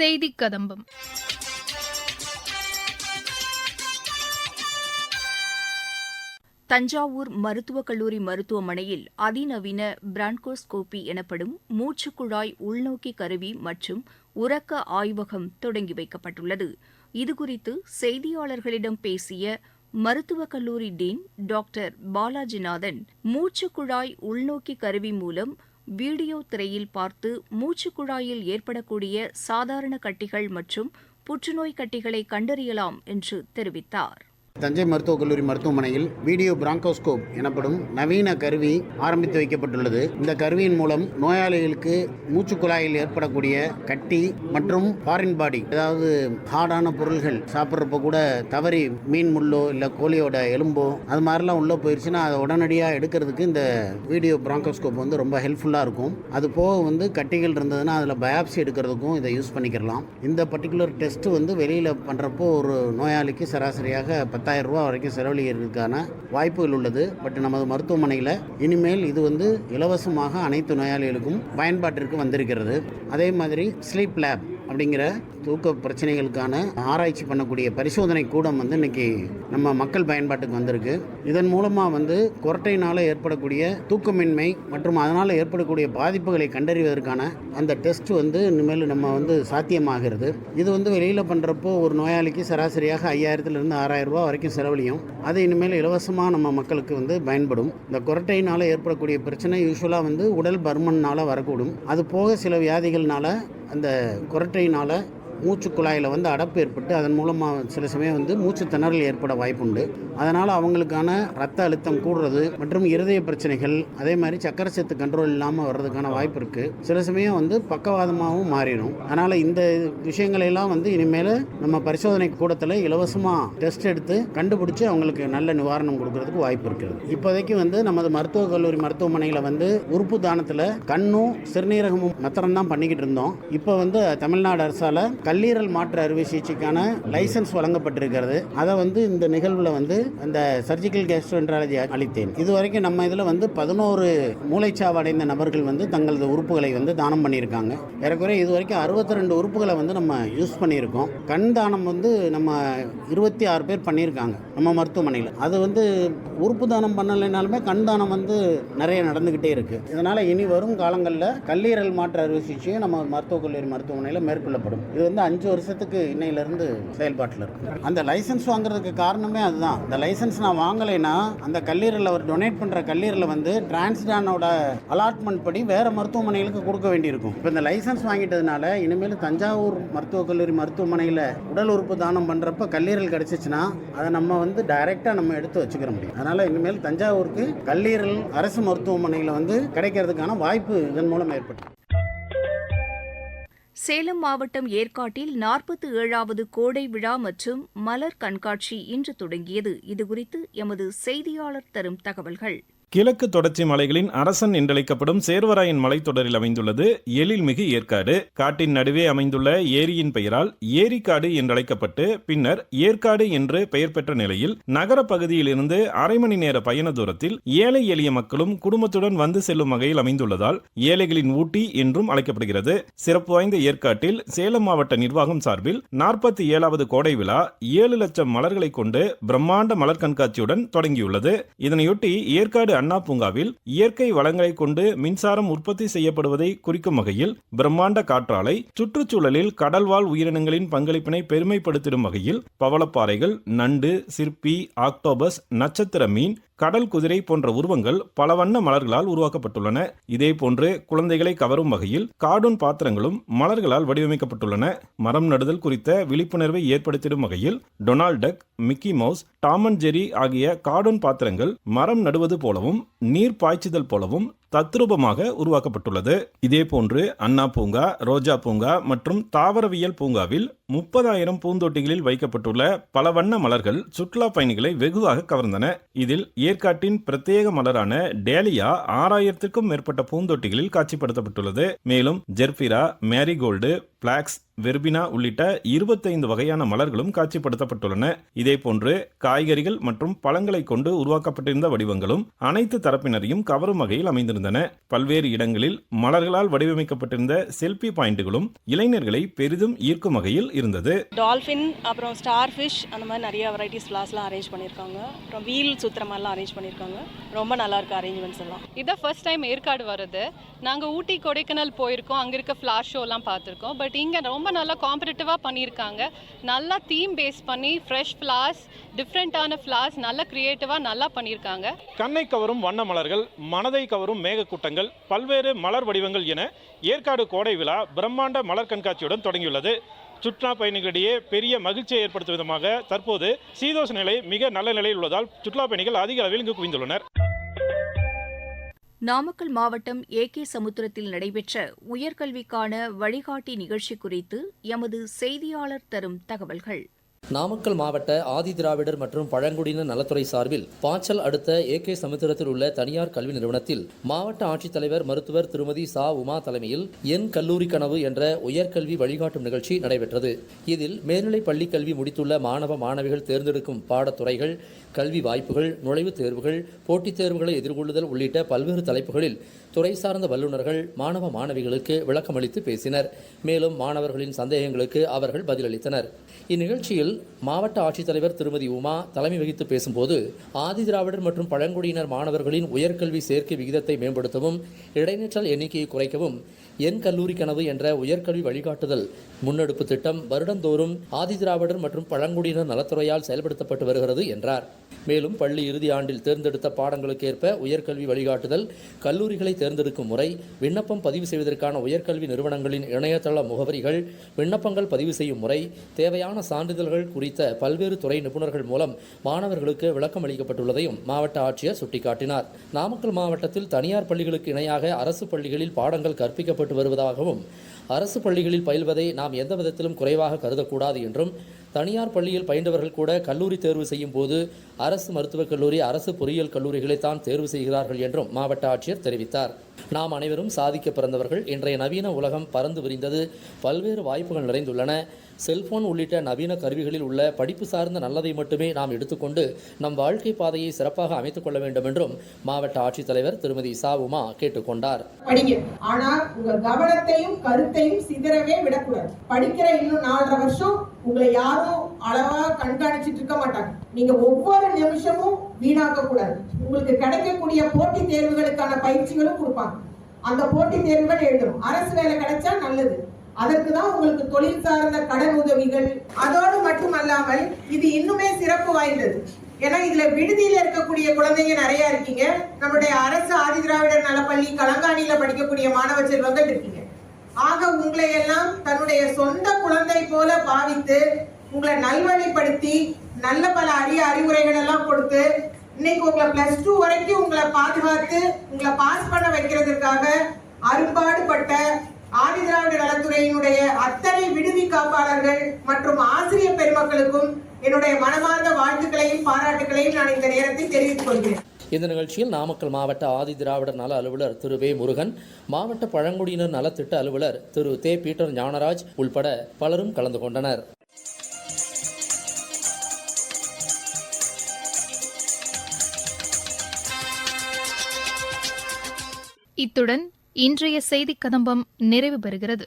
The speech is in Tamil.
செய்திக் கதம்பம் தஞ்சாவூர் மருத்துவக் கல்லூரி மருத்துவமனையில் அதிநவீன பிரான்கோஸ்கோபி எனப்படும் மூச்சுக்குழாய் உள்நோக்கி கருவி மற்றும் உறக்க ஆய்வகம் தொடங்கி வைக்கப்பட்டுள்ளது. இதுகுறித்து செய்தியாளர்களிடம் பேசிய மருத்துவக் கல்லூரி டீன் டாக்டர் பாலாஜிநாதன் மூச்சுக்குழாய் உள்நோக்கி கருவி மூலம் வீடியோ திரையில் பார்த்து மூச்சுக்குழாயில் ஏற்படக்கூடிய சாதாரண கட்டிகள் மற்றும் புற்றுநோய் கட்டிகளை கண்டறியலாம் என்று தெரிவித்தார். தஞ்சை மருத்துவக் கல்லூரி மருத்துவமனையில் வீடியோ பிராங்கோஸ்கோப் எனப்படும் நவீன கருவி ஆரம்பித்து வைக்கப்பட்டுள்ளது. இந்த கருவியின் மூலம் நோயாளிகளுக்கு மூச்சுக்குழாயில் ஏற்படக்கூடிய கட்டி மற்றும் ஃபாரின் பாடி அதாவது ஹார்டான பொருள்கள் சாப்பிட்றப்ப கூட தவறி மீன் முள்ளோ இல்லை கோழியோட எலும்போ அது மாதிரிலாம் உள்ளே போயிடுச்சுன்னா அதை உடனடியாக எடுக்கிறதுக்கு இந்த வீடியோ பிராங்கோஸ்கோப் வந்து ரொம்ப ஹெல்ப்ஃபுல்லாக இருக்கும். அது போக வந்து கட்டிகள் இருந்ததுன்னா அதில் பயாப்சி எடுக்கிறதுக்கும் இதை யூஸ் பண்ணிக்கிறலாம். இந்த பர்டிகுலர் டெஸ்ட் வந்து வெளியில் பண்ணுறப்போ ஒரு நோயாளிக்கு சராசரியாக பத்தாயிரம் ரூபா வரைக்கும் செலவழிக்கிறதுக்கான வாய்ப்புகள் உள்ளது. பட் நமது மருத்துவமனையில் இனிமேல் இது வந்து இலவசமாக அனைத்து நோயாளிகளுக்கும் பயன்பாட்டிற்கு வந்திருக்கிறது. அதே மாதிரி ஸ்லீப் லேப் அப்படிங்கிற தூக்க பிரச்சனைகளுக்கான ஆராய்ச்சி பண்ணக்கூடிய பரிசோதனை கூடம் வந்து இன்னைக்கு நம்ம மக்கள் பயன்பாட்டுக்கு வந்திருக்கு. இதன் மூலமாக வந்து கொரட்டையினால் ஏற்படக்கூடிய தூக்கமின்மை மற்றும் அதனால் ஏற்படக்கூடிய பாதிப்புகளை கண்டறிவதற்கான அந்த டெஸ்ட் வந்து இனிமேல் நம்ம வந்து சாத்தியமாகிறது. இது வந்து வெளியில் பண்ணுறப்போ ஒரு நோயாளிக்கு சராசரியாக ஐயாயிரத்துலேருந்து ஆறாயிரம் ரூபாய் வரைக்கும் செலவழியும். அது இனிமேல் இலவசமாக நம்ம மக்களுக்கு வந்து பயன்படும். இந்த கொரட்டையினால் ஏற்படக்கூடிய பிரச்சனை யூஸ்வலாக வந்து உடல் பருமனால் வரக்கூடும். அது போக சில வியாதிகள்னால அந்த குரட்டையினால் மூச்சு குழாயில் வந்து அடப்பு ஏற்பட்டு அதன் மூலமாக சில சமயம் வந்து மூச்சு திணறல் ஏற்பட வாய்ப்புண்டு. அதனால் அவங்களுக்கான ரத்த அழுத்தம் கூடுறது மற்றும் இருதய பிரச்சனைகள் அதே மாதிரி சக்கரை சத்து கண்ட்ரோல் இல்லாமல் வர்றதுக்கான வாய்ப்பு இருக்குது சில சமயம் வந்து பக்கவாதமாகவும் மாறிடும். அதனால் இந்த விஷயங்களையெல்லாம் வந்து இனிமேல் நம்ம பரிசோதனை கூடத்தில் இலவசமாக டெஸ்ட் எடுத்து கண்டுபிடிச்சி அவங்களுக்கு நல்ல நிவாரணம் கொடுக்கறதுக்கு வாய்ப்பு இருக்கிறது. இப்போதைக்கு வந்து நமது மருத்துவக் கல்லூரி மருத்துவமனையில் வந்து உறுப்பு தானத்தில் கண்ணும் சிறுநீரகமும் மத்திரம் தான் பண்ணிக்கிட்டு இருந்தோம். இப்போ வந்து தமிழ்நாடு அரசால் கல்லீரல் மாற்று அறுவை சிகிச்சைக்கான லைசன்ஸ் வழங்கப்பட்டிருக்கிறது. அதை வந்து இந்த நிகழ்வில் வந்து அந்த சர்ஜிக்கல் கேஸ்ட்ரோன்ட்ராலஜி அளித்தேன். இது வரைக்கும் நம்ம இதில் வந்து பதினோரு மூளைச்சாவு அடைந்த நபர்கள் வந்து தங்களது உறுப்புகளை வந்து தானம் பண்ணியிருக்காங்க. ஏறக்குறைய இது வரைக்கும் அறுபத்தி ரெண்டு உறுப்புகளை வந்து நம்ம யூஸ் பண்ணியிருக்கோம். கண் தானம் வந்து நம்ம இருபத்தி ஆறு பேர் பண்ணியிருக்காங்க நம்ம மருத்துவமனையில். அது வந்து உறுப்பு தானம் பண்ணலைனாலுமே கண் தானம் வந்து நிறைய நடந்துக்கிட்டே இருக்குது இதனால் இனி வரும் காலங்களில் கல்லீரல் மாற்று அறுவை சிகிச்சையும் நம்ம மருத்துவக் கல்லூரி மருத்துவமனையில் மேற்கொள்ளப்படும். இது வந்து அஞ்சு வருஷத்துக்கு இன்னையிலேருந்து செயல்பாட்டில் இருக்கும் அந்த லைசன்ஸ் வாங்குறதுக்கு காரணமே அதுதான். இந்த லைசன்ஸ் நான் வாங்கலைன்னா அந்த கல்லீரலில் அவர் டொனேட் பண்ணுற கல்லீரலை வந்து டிரான்ஸ்டானோட அலாட்மெண்ட் படி வேறு மருத்துவமனைகளுக்கு கொடுக்க வேண்டியிருக்கும். இப்போ இந்த லைசன்ஸ் வாங்கிட்டதுனால இனிமேல் தஞ்சாவூர் மருத்துவக் கல்லூரி மருத்துவமனையில் உடல் உறுப்பு தானம் பண்ணுறப்ப கல்லீரல் கிடச்சிச்சின்னா அதை நம்ம வந்து டைரெக்டாக நம்ம எடுத்து வச்சுக்கிற முடியும். அதனால் இனிமேல் தஞ்சாவூருக்கு கல்லீரல் அரசு மருத்துவமனையில் வந்து கிடைக்கிறதுக்கான வாய்ப்பு இதன் மூலம் ஏற்பட்டு சேலம் மாவட்டம் ஏற்காட்டில் நாற்பத்தி ஏழாவது கோடை விழா மற்றும் மலர் கண்காட்சி இன்று தொடங்கியது. இதுகுறித்து எமது செய்தியாளர் தரும் தகவல்கள். கிழக்கு தொடர்ச்சி மலைகளின் அரசன் என்றழைக்கப்படும் சேர்வராயன் மலைத்தொடரில் அமைந்துள்ளது. எழில்மிகு ஏற்காடு. காட்டின் நடுவே அமைந்துள்ள ஏரியின் பெயரால் ஏரிக்காடு என்றழைக்கப்பட்டு பின்னர் ஏற்காடு என்று பெயர் பெற்ற நிலையில் நகர பகுதியிலிருந்து அரை மணி நேர பயண தூரத்தில் ஏழை எளிய மக்களும் குடும்பத்துடன் வந்து செல்லும் வகையில் அமைந்துள்ளதால் ஏழைகளின் ஊட்டி என்றும் அழைக்கப்படுகிறது. சிறப்பு வாய்ந்த ஏற்காட்டில் சேலம் மாவட்ட நிர்வாகம் சார்பில் நாற்பத்தி ஏழாவது கோடை விழா ஏழு லட்சம் மலர்களை கொண்டு பிரம்மாண்ட மலர் கண்காட்சியுடன் தொடங்கியுள்ளது. இதனையொட்டி ஏற்காடு அண்ணா பூங்காவில் இயற்கை வளங்களை கொண்டு மின்சாரம் உற்பத்தி செய்யப்படுவதை குறிக்கும் வகையில் பிரம்மாண்ட காற்றாலை சுற்றுச்சூழலில் கடல்வாழ் உயிரினங்களின் பங்களிப்பினை பெருமைப்படுத்திடும் வகையில் பவளப்பாறைகள் நண்டு சிற்பி ஆக்டோபஸ் நட்சத்திர மீன் கடல் குதிரை போன்ற உருவங்கள் பல வண்ண மலர்களால் உருவாக்கப்பட்டுள்ளன. இதே போன்று குழந்தைகளை கவரும் வகையில் கார்டூன் பாத்திரங்களும் மலர்களால் வடிவமைக்கப்பட்டுள்ளன. மரம் நடுதல் குறித்த விழிப்புணர்வை ஏற்படுத்திடும் வகையில் Donald Duck Mickey Mouse Tom and Jerry ஆகிய கார்டூன் பாத்திரங்கள் மரம் நடுவது போலவும் நீர் பாய்ச்சுதல் போலவும் தத்ரூபமாக உருவாக்கப்பட்டுள்ளது. இதேபோன்று அண்ணா பூங்கா ரோஜா பூங்கா மற்றும் தாவரவியல் பூங்காவில் முப்பதாயிரம் பூந்தொட்டிகளில் வைக்கப்பட்டுள்ள பல வண்ண மலர்கள் சுற்றுலா பயணிகளை வெகுவாக கவர்ந்தன. இதில் ஏற்காட்டின் பிரத்யேக மலரான டேலியா ஆறாயிரத்திற்கும் மேற்பட்ட பூந்தொட்டிகளில் காட்சிப்படுத்தப்பட்டுள்ளது. மேலும் ஜெர்பிரா மேரிகோல்டு பிளாக்ஸ் வெர்பினா உள்ளிட்ட இருபத்தைந்து வகையான மலர்களும் காட்சிப்படுத்தப்பட்டுள்ளன. இதேபோன்று காய்கறிகள் மற்றும் பழங்களை கொண்டு உருவாக்கப்பட்டிருந்த வடிவங்களும் அனைத்து தரப்பினரையும் கவரும் வகையில் அமைந்திருந்தன. பல்வேறு இடங்களில் மலர்களால் வடிவமைக்கப்பட்டிருந்த செல்பி பாயிண்டுகளும் இளைஞர்களை பெரிதும் ஈர்க்கும் வகையில் இருந்தது. டால்ஃபின் அப்புறம் ஸ்டார் ஃபிஷ் அந்த மாதிரி நிறைய வெரைட்டிஸ் ஃப்ளாஸ்லாம் அரேஞ்ச் பண்ணியிருக்காங்க. அப்புறம் வீல் சுற்றுற மாதிரிலாம் அரேஞ்ச் பண்ணியிருக்காங்க. ரொம்ப நல்லா இருக்கு அரேஞ்ச்மெண்ட்ஸ் எல்லாம். இதான் ஃபர்ஸ்ட் டைம் ஏற்காடு வருது நாங்கள் ஊட்டி கொடைக்கானல் போயிருக்கோம். அங்கே இருக்க ஃப்ளாஷ் ஷோலாம் பார்த்துருக்கோம். பட் இங்கே ரொம்ப நல்லா காம்படிட்டிவாக பண்ணியிருக்காங்க. நல்லா தீம் பேஸ் பண்ணி ஃப்ரெஷ் ஃப்ளார்ஸ் டிஃப்ரெண்ட்டான ஃப்ளார்ஸ் நல்லா க்ரியேட்டிவாக நல்லா பண்ணியிருக்காங்க. கண்ணை கவரும் வண்ண மலர்கள் மனதை கவரும் மேகக்கூட்டங்கள் பல்வேறு மலர் வடிவங்கள் என ஏற்காடு கோடை விழா பிரம்மாண்ட மலர் கண்காட்சியுடன் தொடங்கியுள்ளது. சுற்றுலா பயணிகளிடையே பெரிய மகிழ்ச்சியை ஏற்படுத்தும் விதமாக தற்போது சீதோஷ நிலை மிக நல்ல நிலையில் உள்ளதால் சுற்றுலா பயணிகள் அதிக அளவில் இங்கு குவிந்துள்ளனர். நாமக்கல் மாவட்டம் ஏ கே சமுத்திரத்தில் நடைபெற்ற உயர்கல்விக்கான வழிகாட்டி நிகழ்ச்சி குறித்து எமது செய்தியாளர் தரும் தகவல்கள். நாமக்கல் மாவட்ட ஆதி திராவிடர் மற்றும் பழங்குடியினர் நலத்துறை சார்பில் பாச்சல் அடுத்த ஏ கே சமுத்திரத்தில் உள்ள தனியார் கல்வி நிறுவனத்தில் மாவட்ட ஆட்சித்தலைவர் மருத்துவர் திருமதி சா உமா தலைமையில் என் கல்லூரி கனவு என்ற உயர்கல்வி வழிகாட்டும் நிகழ்ச்சி நடைபெற்றது. இதில் மேல்நிலை பள்ளி கல்வி முடித்துள்ள மாணவ மாணவிகள் தேர்ந்தெடுக்கும் பாடத்துறைகள் கல்வி வாய்ப்புகள் நுழைவுத் தேர்வுகள் போட்டித் தேர்வுகளை எதிர்கொள்ளுதல் உள்ளிட்ட பல்வேறு தலைப்புகளில் துறை சார்ந்த வல்லுநர்கள் மாணவ மாணவிகளுக்கு விளக்கமளித்து பேசினர். மேலும் மாணவர்களின் சந்தேகங்களுக்கு அவர்கள் பதிலளித்தனர். இந்நிகழ்ச்சியில் மாவட்ட ஆட்சித்தலைவர் திருமதி உமா தலைமை வகித்து பேசும்போது ஆதிதிராவிடர் மற்றும் பழங்குடியினர் மாணவர்களின் உயர்கல்வி சேர்க்கை விகிதத்தை மேம்படுத்தவும் இடைநிற்றல் எண்ணிக்கையை குறைக்கவும் என் கல்லூரி கனவு என்ற உயர்கல்வி வழிகாட்டுதல் முன்னெடுப்பு திட்டம் வருடந்தோறும் ஆதிதிராவிடர் மற்றும் பழங்குடியினர் நலத்துறையால் செயல்படுத்தப்பட்டு வருகிறது என்றார். மேலும் பள்ளி இறுதி ஆண்டில் தேர்ந்தெடுத்த பாடங்களுக்கு ஏற்ப உயர்கல்வி வழிகாட்டுதல் கல்லூரிகளை தேர்ந்தெடுக்கும் முறை விண்ணப்பம் பதிவு செய்வதற்கான உயர்கல்வி நிறுவனங்களின் இணையதள முகவரிகள் விண்ணப்பங்கள் பதிவு செய்யும் முறை தேவையான சான்றிதழ்கள் குறித்த பல்வேறு துறை நிபுணர்கள் மூலம் மாணவர்களுக்கு விளக்கம் அளிக்கப்பட்டுள்ளதையும் மாவட்ட ஆட்சியர் சுட்டிக்காட்டினார். நாமக்கல் மாவட்டத்தில் தனியார் பள்ளிகளுக்கு இணையாக அரசு பள்ளிகளில் பாடங்கள் கற்பிக்கப்பட்டு வருவதாகவும் அரசு பள்ளிகளில் பயில்வதை நாம் எந்த விதத்திலும் குறைவாக கருதக்கூடாது என்றும் தனியார் பள்ளியில் பயின்றவர்கள் கூட கல்லூரி தேர்வு செய்யும் போது அரசு மருத்துவக் கல்லூரி அரசு பொறியியல் கல்லூரிகளை தான் தேர்வு செய்கிறார்கள் என்றும் மாவட்ட ஆட்சியர் தெரிவித்தார். நாம் அனைவரும் சாதிக்க பிறந்தவர்கள். இன்றைய நவீன உலகம் பறந்து விரிந்தது. பல்வேறு வாய்ப்புகள் நிறைந்துள்ளன. செல்போன் உள்ளிட்ட நவீன கருவிகளில் உள்ள படிப்பு சார்ந்த நல்லதை மட்டுமே நாம் எடுத்துக்கொண்டு நம் வாழ்க்கை பாதையை சிறப்பாக அமைத்துக் கொள்ள வேண்டும் என்றும் மாவட்ட ஆட்சித்தலைவர் திருமதி சா உமா கேட்டுக்கொண்டார் ஆனால் உங்க கவனத்தையும் கருத்தையும் சிதறவே விடக்கூடாது. படிக்கிற இன்னும் நாலரை வருஷம் உங்களை யாரும் அளவா கண்காணிச்சிட்டு இருக்க மாட்டாங்க. நீங்க ஒவ்வொரு நிமிஷமும் வீணாக்க கூடாது உங்களுக்கு கிடைக்கக்கூடிய போட்டித் தேர்வுகளுக்கான பயிற்சிகளும் கொடுப்பாங்க. அந்த போட்டித் தேர்வுகள் எழுதணும். அரசு வேலை கிடைச்சா நல்லது. அதற்கு தான் உங்களுக்கு தொழில் சார்ந்த கடன் உதவிகள். அதோடு மட்டுமல்லாமல் இது இன்னுமே சிறப்பு வாய்ந்தது. ஏன்னா இதுல விடுதியில இருக்கக்கூடிய குழந்தைங்க நிறைய இருக்கீங்க. நம்முடைய அரசு ஆதிதிராவிடர் நலப்பள்ளி கலங்காணியில படிக்கக்கூடிய மாணவ செல்வங்கள் இருக்கீங்க. ஆக உங்களை எல்லாம் தன்னுடைய சொந்த குழந்தை போல பாவித்து உங்களை நல்வழிப்படுத்தி நல்ல பல அரிய அறிவுரைகள் எல்லாம் கொடுத்து இன்னைக்கு உங்களை பிளஸ் டூ வரைக்கும் உங்களை பாதுகாத்து உங்களை பாஸ் பண்ண வைக்கிறதுக்காக அரும்பாடுபட்ட ஆதிதிராவிட நலத்துறையினுடைய அத்தனை விடுதி காப்பாளர்கள் மற்றும் ஆசிரியர் பெருமக்களுக்கும் என்னுடைய மனமார்ந்த வாழ்த்துக்களையும் பாராட்டுகளையும் நான் இந்த நேரத்தில் தெரிவித்துக் கொள்கிறேன். இந்த நிகழ்ச்சியில் நாமக்கல் மாவட்ட ஆதி திராவிடர் நல அலுவலர் திரு வே முருகன் மாவட்ட பழங்குடியினர் நலத்திட்ட அலுவலர் திரு தே பீட்டர் ஞானராஜ் உள்பட பலரும் கலந்து கொண்டனர். இத்துடன் இன்றைய செய்தி கதம்பம் நிறைவு பெறுகிறது.